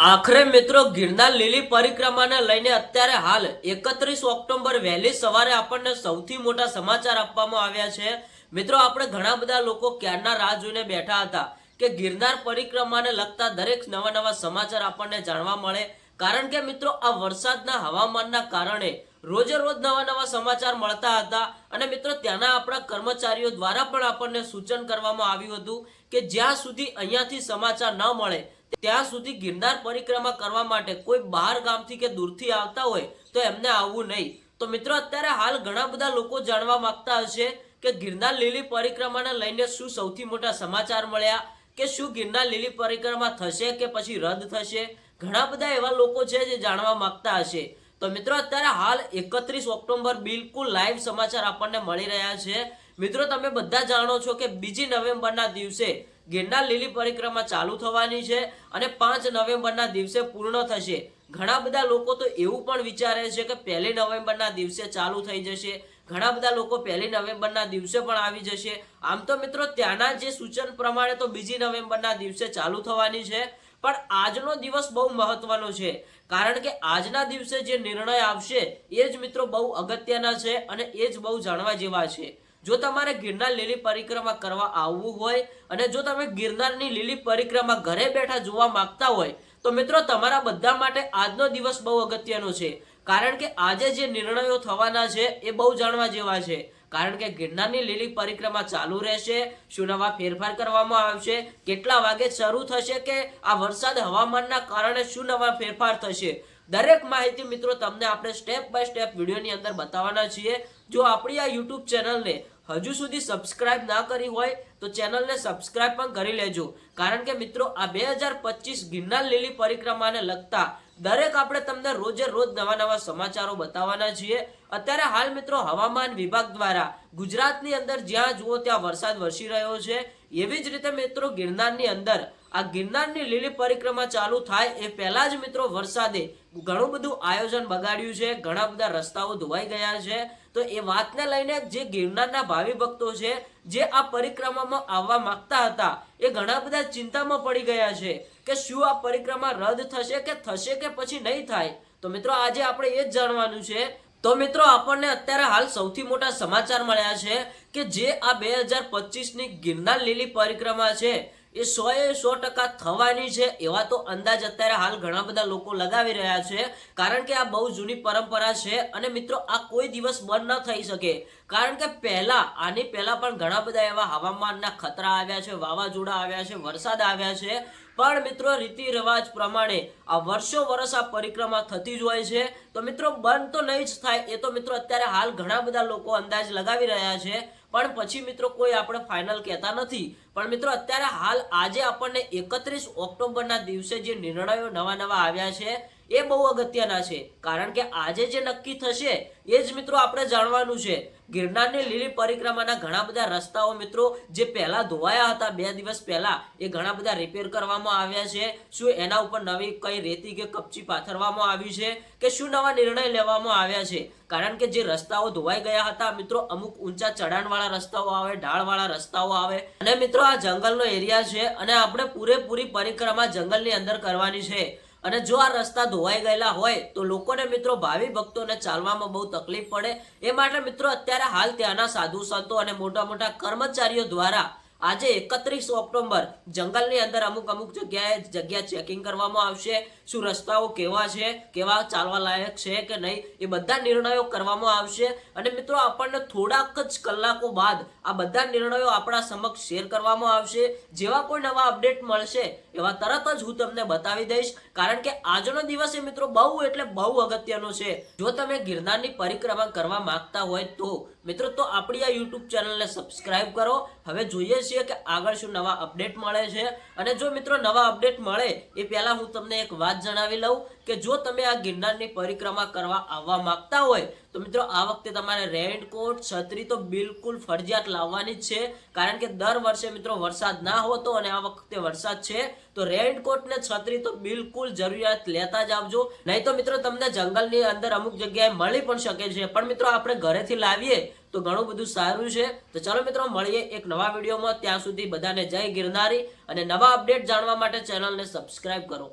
આખરે મિત્રો ગિરનાર લીલી પરિક્રમાને લઈને અત્યારે હાલ એકત્રીસ ઓક્ટોબર વહેલી સવારે આપણને સૌથી મોટા સમાચાર આપવામાં આવ્યા છે. મિત્રો, આપણે ઘણા બધા લોકો ક્યારના રાહ જોઈને બેઠા હતા કે ગિરનાર પરિક્રમાને લગતા દરેક નવા નવા સમાચાર આપણને જાણવા મળે. કારણ કે મિત્રો, આ વરસાદના હવામાનના કારણે રોજે રોજ નવા નવા સમાચાર મળતા હતા અને મિત્રો, ત્યાંના આપણા કર્મચારીઓ દ્વારા પણ આપણને સૂચન કરવામાં આવ્યું હતું કે જ્યાં સુધી અહીંયાથી સમાચાર ન મળે ત્યાં સુધી ગિરનાર પરિક્રમા કરવા માટે કોઈ બહાર ગામથી કે દૂરથી આવતા હોય તો એમને આવવું નહીં. તો મિત્રો, અત્યારે હાલ ઘણા બધા લોકો જાણવા માંગતા હશે કે ગિરનાર લીલી પરિક્રમાને લઈને શું સૌથી મોટા સમાચાર મળ્યા, કે શું ગિરનાર લીલી પરિક્રમા થશે કે પછી રદ થશે? ઘણા બધા એવા લોકો છે જે જાણવા માંગતા હશે. તો મિત્રો, અત્યારે હાલ એકત્રીસ ઓક્ટોબર બિલકુલ લાઈવ સમાચાર આપણને મળી રહ્યા છે. મિત્રો, તમે બધા જાણો છો કે બીજી નવેમ્બરના દિવસે ગિરનાર લીલી પરિક્રમા ચાલુ થવાની છે અને પાંચ નવેમ્બરના દિવસે પૂર્ણ થશે. ઘણા બધા લોકો તો એવું પણ વિચારે છે કે પહેલી નવેમ્બરના દિવસે ચાલુ થઈ જશે. ઘણા બધા લોકો પહેલી નવેમ્બરના દિવસે પણ આવી જશે. આમ તો મિત્રો ત્યાંના જે સૂચન પ્રમાણે તો બીજી નવેમ્બરના દિવસે ચાલુ થવાની છે. પણ આજનો દિવસ બહુ મહત્વનો છે. કારણ કે આજના દિવસે જે નિર્ણય આવશે એ જ મિત્રો બહુ અગત્યના છે અને એ જ બહુ જાણવા જેવા છે. જો તમારે ગિરનાર લીલી પરિક્રમા કરવા આવવું હોય અને જો તમે ગિરનારની લીલી પરિક્રમા ઘરે બેઠા જોવા માંગતા હોય, તો મિત્રો તમારા બધા માટે આજનો દિવસ બહુ અગત્યનો છે. કારણ કે આજે જે નિર્ણયો થવાના છે, એ બહુ જાણવા જેવા છે. કારણ કે ગિરનારની લીલી પરિક્રમા ચાલુ રહેશે શું નવા ફેરફાર કરવામાં આવશે, કેટલા વાગે શરૂ થશે કે આ વરસાદ હવામાનના કારણે શું નવા ફેરફાર થશે. દરેક માહિતી મિત્રો તમને આપણે સ્ટેપ બાય સ્ટેપ વિડીયોની અંદર બતાવવાના છીએ. જો આપણી આ યુટ્યુબ ચેનલને હજુ સુધી સબસ્ક્રાઇબ ના કરી હોય, તો ચેનલને સબસ્ક્રાઇબ પણ કરી લેજો. કારણ કે મિત્રો, આ બે હજાર પચીસ ગિરનાર લીલી પરિક્રમાને લગતા દરેક આપણે તમને રોજે રોજ નવા નવા સમાચારો બતાવવાના છીએ. અત્યારે હાલ મિત્રો, હવામાન વિભાગ દ્વારા ગુજરાતની અંદર જ્યાં જુઓ ત્યાં વરસાદ વરસી રહ્યો છે. એવી જ રીતે મિત્રો, ગિરનારની અંદર આ ગિરનારની લીલી પરિક્રમા ચાલુ થાય એ પહેલા જ મિત્રો વરસાદે ઘણું બધું આયોજન બગાડ્યું છે, ઘણા બધા રસ્તાઓ ધોવાઈ ગયા છે. તો એ વાતને લઈને જે ગિરનારના ભાવિ ભક્તો છે, જે આ પરિક્રમામાં આવવા માંગતા હતા, એ ઘણા બધા ચિંતામાં પડી ગયા છે કે શું આ પરિક્રમા રદ થશે કે થશે કે પછી નહીં થાય? તો મિત્રો આજે આપણે એ જ જાણવાનું છે. તો મિત્રો આપણને અત્યારે હાલ સૌથી મોટા સમાચાર મળ્યા છે કે જે આ બે હજાર પચીસની ગિરનાર લીલી પરિક્રમા છે એ સો એ સો ટકા થવાની છે, એવા તો અંદાજ અત્યારે હાલ ઘણા બધા લોકો લગાવી રહ્યા છે, કારણ કે આ બહુ જૂની પરંપરા છે અને મિત્રો આ કોઈ દિવસ બંધ ન થઈ શકે. કારણ કે પહેલા, આની પહેલા પણ ઘણા બધા એવા હવામાનના ખતરા આવ્યા છે, વાવાઝોડા આવ્યા છે, વરસાદ આવ્યા છે. પણ મિત્રો રીતિ રિવાજ પ્રમાણે આ વર્ષો વર્ષ આ પરિક્રમા થતી જ હોય છે. તો મિત્રો બંધ તો નહીં જ થાય, એ તો મિત્રો અત્યારે હાલ ઘણા બધા લોકો અંદાજ લગાવી રહ્યા છે. પણ પછી મિત્રો કોઈ આપણે ફાઇનલ કહેતા નથી. પણ મિત્રો અત્યારે હાલ આજે આપણને એકત્રીસ ઓક્ટોબરના દિવસે જે નિર્ણયો નવા નવા આવ્યા છે એ બહુ અગત્યના છે. કારણ કે આજે જે નક્કી થશે, એ જ મિત્રો આપણે જાણવાનું છે. ગિરનારની લીલી પરિક્રમાના ઘણા બધા રસ્તાઓ મિત્રો, જે પહેલા ધોવાયા હતા બે દિવસ પહેલા, એ ઘણા બધા રિપેર કરવામાં આવ્યા છે. શું એના ઉપર નવી કઈ રેતી કે કપચી પાથરવામાં આવી છે કે શું નવા નિર્ણય લેવામાં આવ્યા છે? કારણ કે જે રસ્તાઓ ધોવાઈ ગયા હતા મિત્રો, અમુક ઊંચા ચઢાણવાળા રસ્તાઓ આવે, ઢાળવાળા રસ્તાઓ આવે. અને મિત્રો આ જંગલનો એરિયા છે અને આપણે પૂરેપૂરી પરિક્રમા જંગલની અંદર કરવાની છે. અને જો આ રસ્તા ધોવાઈ ગયેલા હોય, તો લોકોને મિત્રો ભાવિ ભક્તોને ચાલવામાં બહુ તકલીફ પડે. એ માટે મિત્રો અત્યારે હાલ ત્યાંના સાધુ સંતો અને મોટા મોટા કર્મચારીઓ દ્વારા આજે એકત્રીસ ઓક્ટોબર જંગલની અંદર અમુક અમુક જગ્યાએ જગ્યા ચેકિંગ કરવામાં આવશે. શું રસ્તાઓ કેવા છે? કેવા ચાલવા લાયક છે કે નહીં? એ બધા નિર્ણયો કરવામાં આવશે. અને મિત્રો, આપણને થોડાક જ કલાકો બાદ આ બધા નિર્ણયો આપણા સમક્ષ શેર કરવામાં આવશે. જેવા કોઈ નવા અપડેટ મળશે, એવા તરત જ હું તમને બતાવી દઈશ. કારણ કે આજનો દિવસ એ મિત્રો બહુ એટલે બહુ અગત્યનો છે. જો તમે ગિરનારની પરિક્રમા કરવા માંગતા હોય તો મિત્રો, તો આપણી આ યુટ્યુબ ચેનલને સબસ્ક્રાઇબ કરો. હવે જોઈએ છીએ કે આગળ શું નવા અપડેટ મળે છે. અને જો મિત્રો નવા અપડેટ મળે, એ પહેલાં હું તમને એક વાત જણાવી લઉં. કે જો તમે આ ગિરનારની પરિક્રમા કરવા આવવા માંગતા હોય, તો મિત્રો આ વખતે તમારે રેનકોટ છત્રી તો બિલકુલ ફરજિયાત લાવવાની જ છે. કારણ કે દર વર્ષે મિત્રો વરસાદ ના હોતો અને આ વખતે વરસાદ છે, તો રેનકોટ ને છત્રી તો બિલકુલ જરૂરિયાત લેતા જ આવજો. નહીં તો મિત્રો તમને જંગલની અંદર અમુક જગ્યાએ મળી પણ શકે છે. પણ મિત્રો આપણે ઘરેથી લાવીએ તો ઘણું બધું સારું છે. તો ચાલો મિત્રો મળીએ એક નવા વિડીયોમાં. ત્યાં સુધી બધાને જય ગિરનારી અને નવા અપડેટ જાણવા માટે ચેનલને સબસ્ક્રાઈબ કરો.